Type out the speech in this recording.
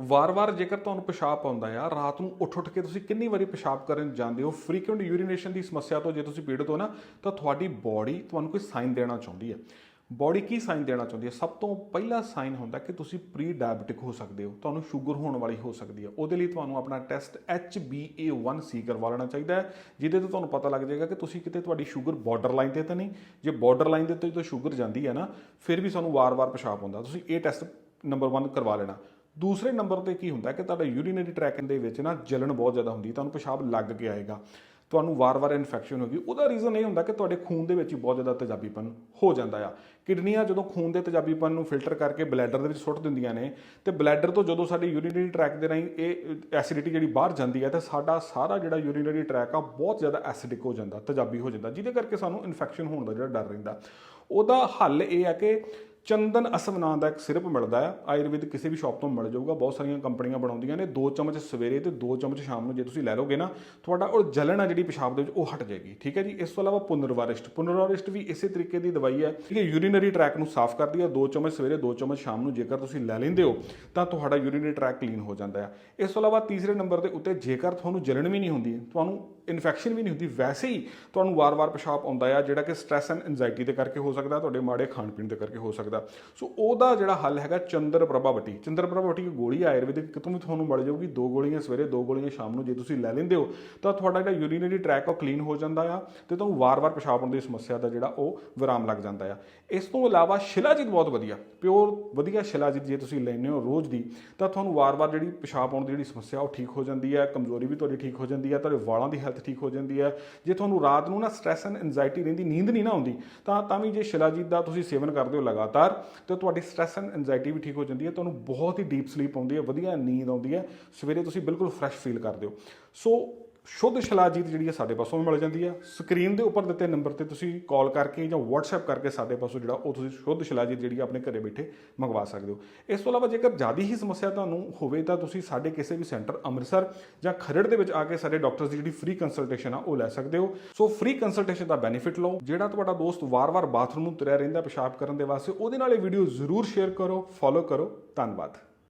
ਵਾਰ-ਵਾਰ ਜੇਕਰ ਤੁਹਾਨੂੰ ਪਿਸ਼ਾਬ ਆਉਂਦਾ ਆ, ਰਾਤ ਨੂੰ ਉੱਠ-ਉੱਠ ਕੇ ਤੁਸੀਂ ਕਿੰਨੀ ਵਾਰੀ ਪਿਸ਼ਾਬ ਕਰਨ ਜਾਂਦੇ ਹੋ ਫ੍ਰੀਕੁਐਂਟ ਯੂਰੀਨੇਸ਼ਨ ਦੀ ਸਮੱਸਿਆ ਤੋਂ ਜੇ ਤੁਸੀਂ ਪੀੜਤ ਹੋ ਨਾ, ਤਾਂ ਤੁਹਾਡੀ ਬਾਡੀ ਤੁਹਾਨੂੰ ਕੋਈ ਸਾਈਨ ਦੇਣਾ ਚਾਹੁੰਦੀ ਹੈ। ਬਾਡੀ ਕੀ ਸਾਈਨ ਦੇਣਾ ਚਾਹੁੰਦੀ ਹੈ? ਸਭ ਤੋਂ ਪਹਿਲਾ ਸਾਈਨ ਹੁੰਦਾ ਕਿ ਤੁਸੀਂ ਪ੍ਰੀ ਡਾਇਬਟਿਕ ਹੋ ਸਕਦੇ ਹੋ, ਤੁਹਾਨੂੰ ਸ਼ੂਗਰ ਹੋਣ ਵਾਲੀ ਹੋ ਸਕਦੀ ਹੈ। ਉਹਦੇ ਲਈ ਤੁਹਾਨੂੰ ਆਪਣਾ ਟੈਸਟ HbA1c ਕਰਵਾ ਲੈਣਾ ਚਾਹੀਦਾ ਹੈ, ਜਿਹਦੇ ਤੋਂ ਤੁਹਾਨੂੰ ਪਤਾ ਲੱਗ ਜਾਏਗਾ ਕਿ ਤੁਸੀਂ ਕਿਤੇ ਤੁਹਾਡੀ ਸ਼ੂਗਰ ਬਾਰਡਰ ਲਾਈਨ ਤੇ ਤਾਂ ਨਹੀਂ, ਜੇ ਬਾਰਡਰ ਲਾਈਨ ਦੇ ਉੱਤੇ ਜਦੋਂ ਸ਼ੂਗਰ ਜਾਂਦੀ ਹੈ ਨਾ, ਫਿਰ ਵੀ ਸਾਨੂੰ ਵਾਰ-ਵਾਰ ਪਿਸ਼ਾਬ ਆਉਂਦਾ ਤੁਸੀਂ ਇਹ ਟੈਸਟ ਨੰਬਰ 1 ਕਰਵਾ ਲੈਣਾ। ਦੂਸਰੇ ਨੰਬਰ ਤੇ ਕੀ ਹੁੰਦਾ ਕਿ ਤੁਹਾਡਾ ਯੂਰੀਨਰੀ ਟਰੈਕਟ ਦੇ ਵਿੱਚ ਨਾ ਜਲਨ ਬਹੁਤ ਜ਼ਿਆਦਾ ਹੁੰਦੀ ਤੁਹਾਨੂੰ ਪਿਸ਼ਾਬ ਲੱਗ ਕੇ ਆਏਗਾ, ਤੁਹਾਨੂੰ ਵਾਰ-ਵਾਰ ਇਨਫੈਕਸ਼ਨ ਹੋਗੀ ਉਹਦਾ ਰੀਜ਼ਨ ਇਹ ਹੁੰਦਾ ਕਿ ਤੁਹਾਡੇ ਖੂਨ ਦੇ ਵਿੱਚ ਹੀ ਬਹੁਤ ਜ਼ਿਆਦਾ ਤੇਜ਼ਾਬੀਪਨ ਹੋ ਜਾਂਦਾ ਆ। ਕਿਡਨੀਆਂ ਜਦੋਂ ਖੂਨ ਦੇ ਤੇਜ਼ਾਬੀਪਨ ਨੂੰ ਫਿਲਟਰ ਕਰਕੇ ਬਲੈਡਰ ਦੇ ਵਿੱਚ ਸੁੱਟ ਦਿੰਦੀਆਂ ਨੇ, ਤੇ ਬਲੈਡਰ ਤੋਂ ਜਦੋਂ ਸਾਡੀ ਯੂਰੀਨਰੀ ਟਰੈਕ ਦੇ ਰਾਹੀਂ ਇਹ ਐਸਿਡਿਟੀ ਜਿਹੜੀ ਬਾਹਰ ਜਾਂਦੀ ਹੈ, ਤਾਂ ਸਾਡਾ ਸਾਰਾ ਜਿਹੜਾ ਯੂਰੀਨਰੀ ਟਰੈਕ ਆ, ਬਹੁਤ ਜ਼ਿਆਦਾ ਐਸਿਡਿਕ ਹੋ ਜਾਂਦਾ, ਤੇਜ਼ਾਬੀ ਹੋ ਜਾਂਦਾ, ਜਿਹਦੇ ਕਰਕੇ ਸਾਨੂੰ ਇਨਫੈਕਸ਼ਨ ਹੋਣ ਦਾ ਜਿਹੜਾ ਡਰ ਰਹਿੰਦਾ। ਉਹਦਾ ਹੱਲ ਇਹ ਹੈ ਕਿ ਚੰਦਨ ਅਸਮ ਨਾਂ ਦਾ ਇੱਕ ਸਿਰਪ ਮਿਲਦਾ ਹੈ ਆਯੁਰਵੇਦ ਕਿਸੇ ਵੀ ਸ਼ਾਪ ਤੋਂ ਮਿਲ ਜਾਊਗਾ। ਬਹੁਤ ਸਾਰੀਆਂ ਕੰਪਨੀਆਂ ਬਣਾਉਂਦੀਆਂ ਨੇ। 2 ਚਮਚ ਸਵੇਰੇ ਤੇ 2 ਚਮਚ ਸ਼ਾਮ ਨੂੰ ਜੇ ਤੁਸੀਂ ਲੈ ਲਓਗੇ ਨਾ, ਤੁਹਾਡਾ ਉਹ ਜਲਣ ਆ ਜਿਹੜੀ ਪਿਸ਼ਾਬ ਦੇ ਵਿੱਚ, ਉਹ ਹਟ ਜਾਏਗੀ। ਠੀਕ ਹੈ ਜੀ? ਇਸ ਤੋਂ ਇਲਾਵਾ ਪੁਨਰਵਾਰਿਸ਼ਟ। ਪੁਨਰਵਾਰਿਸ਼ਟ ਵੀ ਇਸੇ ਤਰੀਕੇ ਦੀ ਦਵਾਈ ਹੈ ਠੀਕ ਹੈ ਯੂਰੀਨਰੀ ਟਰੈਕ ਨੂੰ ਸਾਫ਼ ਕਰਦੀ ਹੈ। 2 ਚਮਚ ਸਵੇਰੇ 2 ਚਮਚ ਸ਼ਾਮ ਨੂੰ ਜੇਕਰ ਤੁਸੀਂ ਲੈ ਲੈਂਦੇ ਹੋ, ਤਾਂ ਤੁਹਾਡਾ ਯੂਰੀਨਰੀ ਟਰੈਕ ਕਲੀਨ ਹੋ ਜਾਂਦਾ ਹੈ ਇਸ ਤੋਂ ਇਲਾਵਾ ਤੀਸਰੇ ਨੰਬਰ ਦੇ ਉੱਤੇ ਜੇਕਰ ਤੁਹਾਨੂੰ ਜਲਣ ਵੀ ਨਹੀਂ ਹੁੰਦੀ, ਤੁਹਾਨੂੰ ਇਨਫੈਕਸ਼ਨ ਵੀ ਨਹੀਂ ਹੁੰਦੀ, ਵੈਸੇ ਹੀ ਤੁਹਾਨੂੰ ਵਾਰ-ਵਾਰ ਪਿਸ਼ਾਬ ਆਉਂਦਾ ਆ ਜਿਹੜਾ ਕਿ ਸਟ੍ਰੈਸ ਐਂਡ ਐਂਜ਼ਾਈਟੀ ਦੇ ਕਰਕੇ ਹੋ ਸਕਦਾ, ਤੁਹਾਡੇ ਮਾੜੇ ਖਾਣ ਪੀਣ ਦੇ ਕਰਕੇ ਹੋ ਸਕਦਾ। ਸੋ ਉਹਦਾ ਜਿਹੜਾ ਹੱਲ ਹੈਗਾ ਚੰਦਰ ਪ੍ਰਭਾਵਟੀ ਚੰਦਰ ਪ੍ਰਭਾਵਟੀ ਦੀ ਗੋਲੀ ਆਯੁਰਵੈਦਿਕ ਕਿਤੋਂ ਵੀ ਤੁਹਾਨੂੰ ਮਿਲ ਜਾਊਗੀ, ਦੋ ਗੋਲੀਆਂ ਸਵੇਰੇ, ਦੋ ਗੋਲੀਆਂ ਸ਼ਾਮ ਨੂੰ ਜੇ ਤੁਸੀਂ ਲੈ ਲੈਂਦੇ ਹੋ, ਤਾਂ ਤੁਹਾਡਾ ਜਿਹੜਾ ਯੂਰੀਨਰੀ ਟਰੈਕ ਉਹ ਕਲੀਨ ਹੋ ਜਾਂਦਾ ਆ ਤੇ ਤੁਹਾਨੂੰ ਵਾਰ-ਵਾਰ ਪਿਸ਼ਾਬ ਆਉਣ ਦੀ ਸਮੱਸਿਆ ਦਾ ਜਿਹੜਾ ਉਹ ਵਿਰਾਮ ਲੱਗ ਜਾਂਦਾ ਆ। ਇਸ ਤੋਂ ਇਲਾਵਾ ਸ਼ਿਲਾਜੀਤ ਬਹੁਤ ਵਧੀਆ ਪਿਓਰ ਵਧੀਆ ਸ਼ਿਲਾਜੀਤ ਜੇ ਤੁਸੀਂ ਲੈਂਦੇ ਹੋ ਰੋਜ਼ ਦੀ, ਤਾਂ ਤੁਹਾਨੂੰ ਵਾਰ-ਵਾਰ ਜਿਹੜੀ ਪਿਸ਼ਾਬ ਆਉਣ ਦੀ ਜਿਹੜੀ ਸਮੱਸਿਆ ਉਹ ਠੀਕ ਹੋ ਜਾਂਦੀ ਹੈ ਕਮਜ਼ੋਰੀ ਵੀ ਤੁਹਾਡੀ ਠੀਕ ਹੋ ਜਾਂਦੀ ਹੈ ਤੁਹਾਡੇ ਵਾਲਾਂ ਦੀ ਹੈਲਥ ਠੀਕ ਹੋ ਜਾਂਦੀ ਹੈ। ਜੇ ਤੁਹਾਨੂੰ ਰਾਤ ਨੂੰ ਨਾ ਸਟ੍ਰੈਸ ਐਂਡ ਐਂਜ਼ਾਈਟੀ ਰਹਿੰਦੀ, ਨੀਂਦ ਨਹੀਂ ਨਾ ਆਉਂਦੀ, ਤਾਂ ਤਾਂ ਵੀ ਜੇ ਸ਼ਿਲਾਜੀਤ ਦਾ ਤੁਸੀਂ ਸੇਵਨ ਕਰਦੇ ਹੋ ਲਗਾਤਾਰ, ਤੇ ਤੁਹਾਡੀ ਸਟ੍ਰੈਸ ਐਂਡ ਐਂਜ਼ਾਈਟੀ ਵੀ ਠੀਕ ਹੋ ਜਾਂਦੀ ਹੈ, ਤੁਹਾਨੂੰ ਬਹੁਤ ਹੀ ਡੀਪ ਸਲੀਪ ਆਉਂਦੀ ਹੈ, ਵਧੀਆ ਨੀਂਦ ਆਉਂਦੀ ਹੈ, ਸਵੇਰੇ ਤੁਸੀਂ ਬਿਲਕੁਲ ਫਰੈਸ਼ ਫੀਲ ਕਰਦੇ ਹੋ। ਸੋ ਸ਼ੁੱਧ ਸ਼ਲਾਜੀਤ ਜਿਹੜੀ ਹੈ ਸਾਡੇ ਪਾਸੋਂ ਵੀ ਮਿਲ ਜਾਂਦੀ ਹੈ। ਸਕਰੀਨ ਦੇ ਉੱਪਰ ਦਿੱਤੇ ਨੰਬਰ ਤੇ ਤੁਸੀਂ ਕਾਲ ਕਰਕੇ ਜਾਂ WhatsApp ਕਰਕੇ ਸਾਡੇ ਪਾਸੋਂ ਜਿਹੜਾ ਉਹ ਤੁਸੀਂ ਸ਼ੁੱਧ ਸ਼ਲਾਜੀਤ ਜਿਹੜੀ ਆਪਣੇ ਘਰੇ ਬੈਠੇ ਮੰਗਵਾ ਸਕਦੇ ਹੋ। ਇਸ ਤੋਂ ਇਲਾਵਾ ਜੇਕਰ ਜ਼ਿਆਦਾ ਹੀ ਸਮੱਸਿਆ ਤੁਹਾਨੂੰ ਹੋਵੇ ਤਾਂ ਤੁਸੀਂ ਸਾਡੇ ਕਿਸੇ ਵੀ ਸੈਂਟਰ ਅੰਮ੍ਰਿਤਸਰ ਜਾਂ ਖਰੜ ਦੇ ਵਿੱਚ ਆ ਕੇ ਸਾਡੇ ਡਾਕਟਰਸ ਦੀ ਜਿਹੜੀ ਫ੍ਰੀ ਕੰਸਲਟੇਸ਼ਨ ਆ, ਉਹ ਲੈ ਸਕਦੇ ਹੋ। ਸੋ ਫ੍ਰੀ ਕੰਸਲਟੇਸ਼ਨ ਦਾ ਬੈਨੀਫਿਟ ਲਓ, ਜਿਹੜਾ ਤੁਹਾਡਾ ਦੋਸਤ ਵਾਰ-ਵਾਰ ਬਾਥਰੂਮ ਨੂੰ ਤੁਰਿਆ ਰਹਿੰਦਾ ਪਿਸ਼ਾਬ ਕਰਨ ਦੇ ਵਾਸਤੇ, ਉਹਦੇ ਨਾਲ ਇਹ ਵੀਡੀਓ ਜ਼ਰੂਰ ਸ਼ੇਅਰ ਕਰੋ ਫੋਲੋ ਕਰੋ। ਧੰਨਵਾਦ।